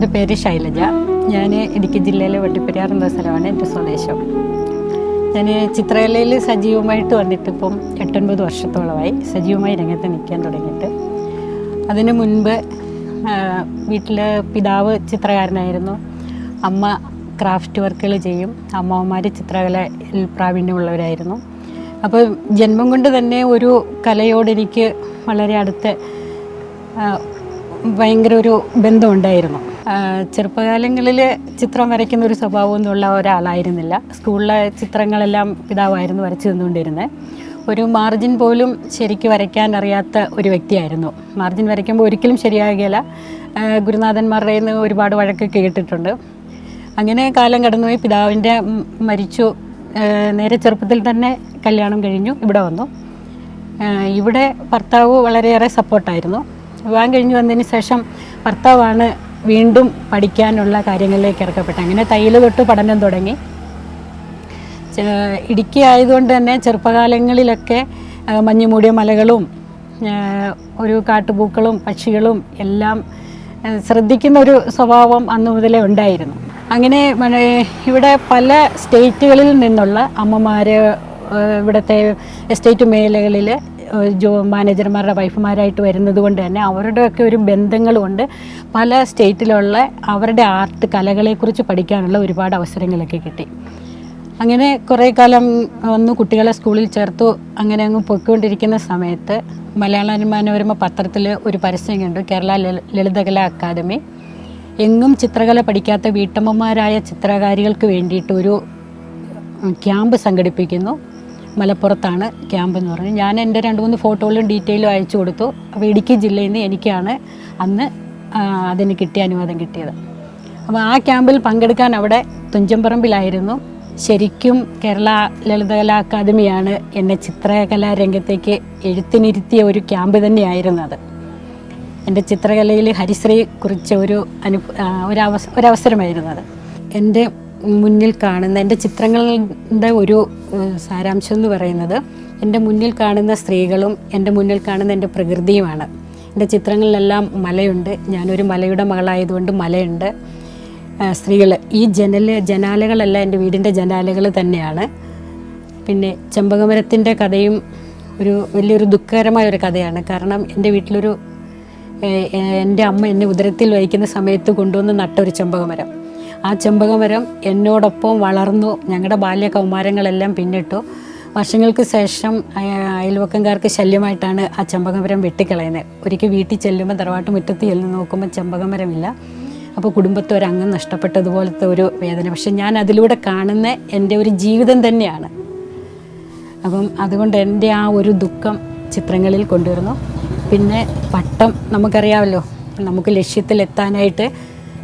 എന്റെ പേര് ശൈലജ. ഞാൻ ഇടുക്കി ജില്ലയിലെ വെട്ടിപ്പെരിയാർ എന്ന സ്ഥലമാണ് എന്റെ സ്വദേശം. ഞാൻ ചിത്രകലയിൽ സജീവമായിട്ട് വന്നിട്ട് ഇപ്പം എട്ടൊൻപത് വർഷത്തോളമായി സജീവമായി രംഗത്ത് നിൽക്കാൻ തുടങ്ങിയിട്ട്. അതിന് മുൻപ് വീട്ടിൽ പിതാവ് ചിത്രകാരനായിരുന്നു. അമ്മ ക്രാഫ്റ്റ് വർക്കുകൾ ചെയ്യും. അമ്മാവന്മാർ ചിത്രകലയിൽ പ്രാവീണ്യമുള്ളവരായിരുന്നു. അപ്പോൾ ജന്മം കൊണ്ട് തന്നെ ഒരു കലയോട് എനിക്ക് വളരെ അടുത്ത് ഭയങ്കര ഒരു ബന്ധമുണ്ടായിരുന്നു. ചെറുപ്പകാലങ്ങളിൽ ചിത്രം വരയ്ക്കുന്ന ഒരു സ്വഭാവമൊന്നുമുള്ള ഒരാളായിരുന്നില്ല. സ്കൂളിലെ ചിത്രങ്ങളെല്ലാം പിതാവായിരുന്നു വരച്ചു തന്നുകൊണ്ടിരുന്നത് ഒരു മാർജിൻ പോലും ശരിക്ക് വരയ്ക്കാൻ അറിയാത്ത ഒരു വ്യക്തിയായിരുന്നു. മാർജിൻ വരയ്ക്കുമ്പോൾ ഒരിക്കലും ശരിയാകുകയില്ല. ആ, ഗുരുനാഥന്മാരുടെ നിന്ന് ഒരുപാട് വഴക്ക് കേട്ടിട്ടുണ്ട്. അങ്ങനെ കാലം കടന്നുപോയി. പിതാവിന്റെ മരിച്ചു. നേരെ ചെറുപ്പത്തിൽ തന്നെ കല്യാണം കഴിഞ്ഞു. ഇവിടെ വന്നു. ഇവിടെ ഭർത്താവ് വളരെയേറെ സപ്പോർട്ടായിരുന്നു വിവാഹം കഴിഞ്ഞ് വന്നതിന് ശേഷം ഭർത്താവാണ് വീണ്ടും പഠിക്കാനുള്ള കാര്യങ്ങളിലേക്ക് ഇറക്കപ്പെട്ടു. അങ്ങനെ തയ്യൽ തൊട്ട് പഠനം തുടങ്ങി. ഇടുക്കി ആയതുകൊണ്ട് തന്നെ ചെറുപ്പകാലങ്ങളിലൊക്കെ മഞ്ഞ് മൂടിയ മലകളും ഒരു കാട്ടുപൂക്കളും പക്ഷികളും എല്ലാം ശ്രദ്ധിക്കുന്ന ഒരു സ്വഭാവം അന്ന് മുതലേ ഉണ്ടായിരുന്നു. അങ്ങനെ ഇവിടെ പല സ്റ്റേറ്റുകളിൽ നിന്നുള്ള അമ്മമാർ ഇവിടുത്തെ എസ്റ്റേറ്റ് മേഖലകളിൽ ജോ മാനേജർമാരുടെ വൈഫുമാരായിട്ട് വരുന്നത് കൊണ്ട് തന്നെ അവരുടെയൊക്കെ ഒരു ബന്ധങ്ങൾ കൊണ്ട് പല സ്റ്റേറ്റിലുള്ള അവരുടെ ആർട്ട് കലകളെക്കുറിച്ച് പഠിക്കാനുള്ള ഒരുപാട് അവസരങ്ങളൊക്കെ കിട്ടി. അങ്ങനെ കുറേ കാലം വന്നു കുട്ടികളെ സ്കൂളിൽ ചേർത്തു അങ്ങനെ അങ്ങ് പൊയ്ക്കൊണ്ടിരിക്കുന്ന സമയത്ത് മലയാള മനോരമ പത്രത്തിൽ ഒരു പരസ്യം കണ്ടു കേരള ലളിതകലാ അക്കാദമി. എങ്ങും ചിത്രകല പഠിക്കാത്ത വീട്ടമ്മമാരായ ചിത്രകാരികൾക്ക് വേണ്ടിയിട്ട് ഒരു ക്യാമ്പ് സംഘടിപ്പിക്കുന്നു. മലപ്പുറത്താണ് ക്യാമ്പ് എന്ന് പറഞ്ഞു ഞാൻ എന്റെ രണ്ട് മൂന്ന് ഫോട്ടോകളും ഡീറ്റെയിലും അയച്ചു കൊടുത്തു. അപ്പോൾ ഇടുക്കി ജില്ലയിൽ നിന്ന് എനിക്കാണ് അന്ന് അതിന് കിട്ടിയ അനുവാദം കിട്ടിയത്. അപ്പോൾ ആ ക്യാമ്പിൽ പങ്കെടുക്കാൻ അവിടെ തുഞ്ചമ്പറമ്പിലായിരുന്നു ശരിക്കും കേരള ലളിതകലാ അക്കാദമിയാണ് എന്നെ ചിത്രകലാ രംഗത്തേക്ക് എഴുത്തിനിരുത്തിയ ഒരു ക്യാമ്പ് തന്നെയായിരുന്നു അത്. എന്റെ ചിത്രകലയിൽ ഹരിശ്രീ കുറിച്ച ഒരു അനു ഒരവസ ഒരവസരമായിരുന്നു അത്. എന്റെ മുന്നിൽ കാണുന്ന എന്റെ ചിത്രങ്ങളുടെ ഒരു സാരാംശം എന്ന് പറയുന്നത് എന്റെ മുന്നിൽ കാണുന്ന സ്ത്രീകളും എന്റെ മുന്നിൽ കാണുന്ന എന്റെ പ്രകൃതിയുമാണ്. എന്റെ ചിത്രങ്ങളിലെല്ലാം മലയുണ്ട്. ഞാനൊരു മലയുടെ മകളായതുകൊണ്ട് മലയുണ്ട്. സ്ത്രീകൾ ഈ ജനൽ ജനാലകളെല്ലാം എന്റെ വീടിന്റെ ജനാലകൾ തന്നെയാണ്. പിന്നെ ചെമ്പകമരത്തിന്റെ കഥയും ഒരു വലിയൊരു ദുഃഖകരമായ ഒരു കഥയാണ്. കാരണം എന്റെ വീട്ടിലൊരു എന്റെ അമ്മ എന്നെ ഉദരത്തിൽ വഹിക്കുന്ന സമയത്ത് കൊണ്ടുവന്ന് നട്ടൊരു ചെമ്പകമരം. ആ ചെമ്പകമരം എന്നോടൊപ്പം വളർന്നു. ഞങ്ങളുടെ ബാല്യ കൗമാരങ്ങളെല്ലാം പിന്നിട്ടു. വർഷങ്ങൾക്ക് ശേഷം അയ- അയൽവക്കംകാർക്ക് ശല്യമായിട്ടാണ് ആ ചെമ്പകമരം വെട്ടിക്കളയുന്നത് ഒരിക്കൽ വീട്ടിൽ ചെല്ലുമ്പോൾ തറവാട്ട് മുറ്റത്ത് ചെല്ലു നോക്കുമ്പോൾ ചെമ്പകമരമില്ല. അപ്പോൾ കുടുംബത്തെ ഒരു അംഗം നഷ്ടപ്പെട്ടതുപോലത്തെ ഒരു വേദന. പക്ഷെ ഞാൻ അതിലൂടെ കാണുന്ന എന്റെ ഒരു ജീവിതം തന്നെയാണ്. അപ്പം അതുകൊണ്ട് എന്റെ ആ ഒരു ദുഃഖം ചിത്രങ്ങളിൽ കൊണ്ടുവരുന്നു. പിന്നെ പട്ടം നമുക്കറിയാമല്ലോ. നമുക്ക് ലക്ഷ്യത്തിലെത്താനായിട്ട്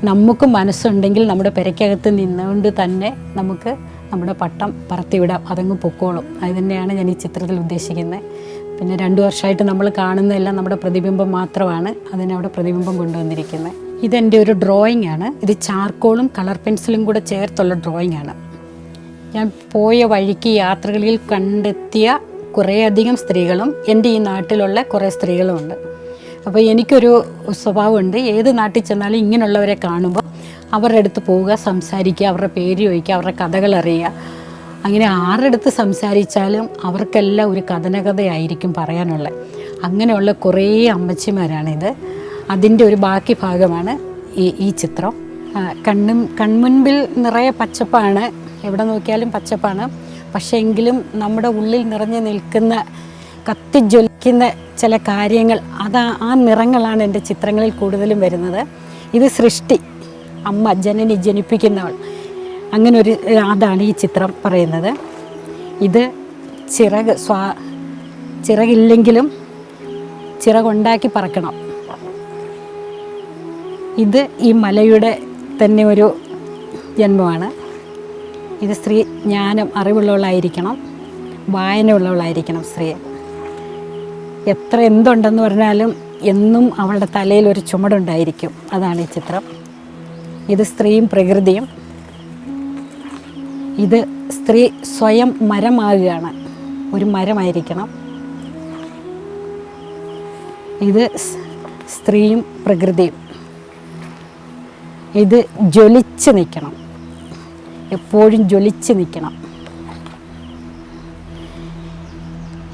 നമുക്ക് മനസ്സുണ്ടെങ്കിൽ നമ്മുടെ പെരയ്ക്കകത്ത് നിന്നുകൊണ്ട് തന്നെ നമുക്ക് നമ്മുടെ പട്ടം പറത്തിവിടാം. അതങ്ങ് പൊക്കോളും. അത് തന്നെയാണ് ഞാൻ ഈ ചിത്രത്തിൽ ഉദ്ദേശിക്കുന്നത്. പിന്നെ രണ്ട് വർഷമായിട്ട് നമ്മൾ കാണുന്നതെല്ലാം നമ്മുടെ പ്രതിബിംബം മാത്രമാണ് അതിനവിടെ പ്രതിബിംബം കൊണ്ടുവന്നിരിക്കുന്നത്. ഇതെന്റെ ഒരു ഡ്രോയിങ് ആണ്. ഇത് ചാർക്കോളും കളർ പെൻസിലും കൂടെ ചേർത്തുള്ള ഡ്രോയിങ് ആണ്. ഞാൻ പോയ വഴിക്ക് യാത്രകളിൽ കണ്ടെത്തിയ കുറേയധികം സ്ത്രീകളും എന്റെ ഈ നാട്ടിലുള്ള കുറേ സ്ത്രീകളുമുണ്ട്. അപ്പോൾ എനിക്കൊരു സ്വഭാവമുണ്ട്. ഏത് നാട്ടിൽ ചെന്നാലും ഇങ്ങനെയുള്ളവരെ കാണുമ്പോൾ അവരുടെ അടുത്ത് പോവുക സംസാരിക്കുക അവരുടെ പേര് ചോദിക്കുക അവരുടെ കഥകൾ അറിയുക. അങ്ങനെ ആരുടെ സംസാരിച്ചാലും അവർക്കെല്ലാം ഒരു കഥനകഥയായിരിക്കും പറയാനുള്ളത്. അങ്ങനെയുള്ള കുറേ അമ്മച്ചിമാരാണിത്. അതിന്റെ ഒരു ബാക്കി ഭാഗമാണ് ഈ ഈ ചിത്രം. കണ്ണു കൺമുൻപിൽ നിറയെ പച്ചപ്പാണ്. എവിടെ നോക്കിയാലും പച്ചപ്പാണ്. പക്ഷേ എങ്കിലും നമ്മുടെ ഉള്ളിൽ നിറഞ്ഞു നിൽക്കുന്ന കത്തിജ്വലിക്കുന്ന ചില കാര്യങ്ങൾ അതാ ആ നിറങ്ങളാണ് എന്റെ ചിത്രങ്ങളിൽ കൂടുതലും വരുന്നത്. ഇത് സൃഷ്ടി അമ്മ ജനനി ജനിപ്പിക്കുന്നവൾ. അങ്ങനെ ഒരു അതാണ് ഈ ചിത്രം പറയുന്നത്. ഇത് ചിറക് സ്വാ ചിറകില്ലെങ്കിലും ചിറകുണ്ടാക്കി പറക്കണം. ഇത് ഈ മലയുടെ തന്നെ ഒരു ജന്മമാണ്. ഇത് സ്ത്രീ ജ്ഞാനം അറിവുള്ളവളായിരിക്കണം വായന ഉള്ളവളായിരിക്കണം സ്ത്രീ. എത്ര എന്തുണ്ടെന്ന് പറഞ്ഞാലും എന്നും അവളുടെ തലയിൽ ഒരു ചുമടുണ്ടായിരിക്കും. അതാണ് ഈ ചിത്രം. ഇത് സ്ത്രീയും പ്രകൃതിയും. ഇത് സ്ത്രീ സ്വയം മരമാകുകയാണ്. ഒരു മരമായിരിക്കണം. ഇത് സ്ത്രീയും പ്രകൃതിയും. ഇത് ജ്വലിച്ച് നിൽക്കണം. എപ്പോഴും ജ്വലിച്ച് നിൽക്കണം.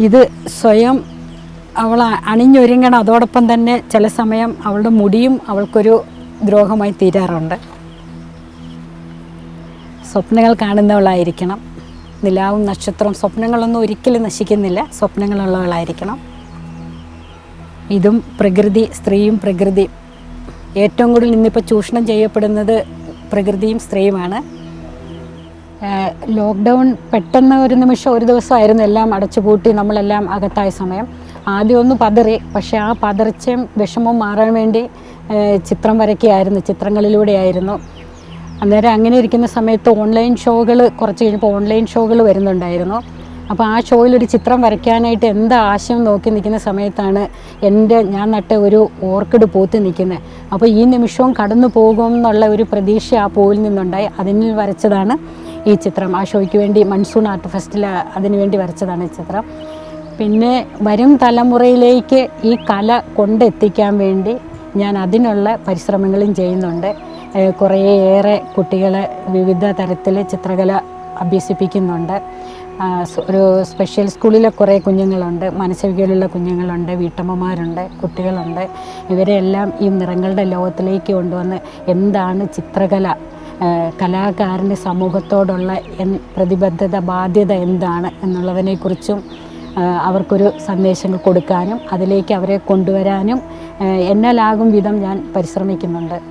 ഇത് സ്വയം അവൾ അണിഞ്ഞൊരുങ്ങണം. അതോടൊപ്പം തന്നെ ചില സമയം അവളുടെ മുടിയും അവൾക്കൊരു ദ്രോഹമായി തീരാറുണ്ട്. സ്വപ്നങ്ങൾ കാണുന്നവളായിരിക്കണം. നിലാവും നക്ഷത്രവും സ്വപ്നങ്ങളൊന്നും ഒരിക്കലും നശിക്കുന്നില്ല. സ്വപ്നങ്ങളുള്ളവളായിരിക്കണം. ഇതും പ്രകൃതി സ്ത്രീയും പ്രകൃതി. ഏറ്റവും കൂടുതൽ ഇന്നിപ്പോൾ ചൂഷണം ചെയ്യപ്പെടുന്നത് പ്രകൃതിയും സ്ത്രീയുമാണ്. ലോക്ക്ഡൗൺ പെട്ടെന്ന് ഒരു നിമിഷം ഒരു ദിവസമായിരുന്നു എല്ലാം അടച്ചുപൂട്ടി നമ്മളെല്ലാം അകത്തായ സമയം. ആദ്യം ഒന്ന് പതറി പക്ഷേ ആ പതർച്ചയും വിഷമവും മാറാൻ വേണ്ടി ചിത്രം വരയ്ക്കുകയായിരുന്നു ചിത്രങ്ങളിലൂടെയായിരുന്നു. അന്നേരം അങ്ങനെ ഇരിക്കുന്ന സമയത്ത് ഓൺലൈൻ ഷോകൾ കുറച്ച് കഴിഞ്ഞപ്പോൾ ഓൺലൈൻ ഷോകൾ വരുന്നുണ്ടായിരുന്നു. അപ്പോൾ ആ ഷോയിൽ ഒരു ചിത്രം വരയ്ക്കാനായിട്ട് എന്താ ആശയം നോക്കി നിൽക്കുന്ന സമയത്താണ് എന്റെ ഞാൻ നട്ട ഒരു ഓർക്കിഡ് പൂത്ത് നിൽക്കുന്നത്. അപ്പോൾ ഈ നിമിഷവും കടന്നു പോകും എന്നുള്ള ഒരു പ്രതീക്ഷ ആ പൂവിൽ നിന്നുണ്ടായി. അതിനിൽ വരച്ചതാണ് ഈ ചിത്രം. ആ ഷോയ്ക്ക് വേണ്ടി മൺസൂൺ ആർട്ട് ഫെസ്റ്റിൽ അതിനു വേണ്ടി വരച്ചതാണ് ഈ ചിത്രം. പിന്നെ വരും തലമുറയിലേക്ക് ഈ കല കൊണ്ടെത്തിക്കാൻ വേണ്ടി ഞാൻ അതിനുള്ള പരിശ്രമങ്ങളും ചെയ്യുന്നുണ്ട്. കുറേയേറെ കുട്ടികളെ വിവിധ തരത്തിൽ ചിത്രകല അഭ്യസിപ്പിക്കുന്നുണ്ട്. ഒരു സ്പെഷ്യൽ സ്കൂളിലെ കുറേ കുഞ്ഞുങ്ങളുണ്ട്. മനസ്സുകളിലുള്ള കുഞ്ഞുങ്ങളുണ്ട് വീട്ടമ്മമാരുണ്ട് കുട്ടികളുണ്ട്. ഇവരെല്ലാം ഈ നിറങ്ങളുടെ ലോകത്തിലേക്ക് കൊണ്ടുവന്ന് എന്താണ് ചിത്രകല കലാകാരന്റെ സമൂഹത്തോടുള്ള പ്രതിബദ്ധത ബാധ്യത എന്താണ് എന്നുള്ളതിനെക്കുറിച്ചും അവർക്കൊരു സന്ദേശങ്ങൾ കൊടുക്കാനും അതിലേക്ക് അവരെ കൊണ്ടുവരാനും എന്നാലാകും വിധം ഞാൻ പരിശ്രമിക്കുന്നുണ്ട്.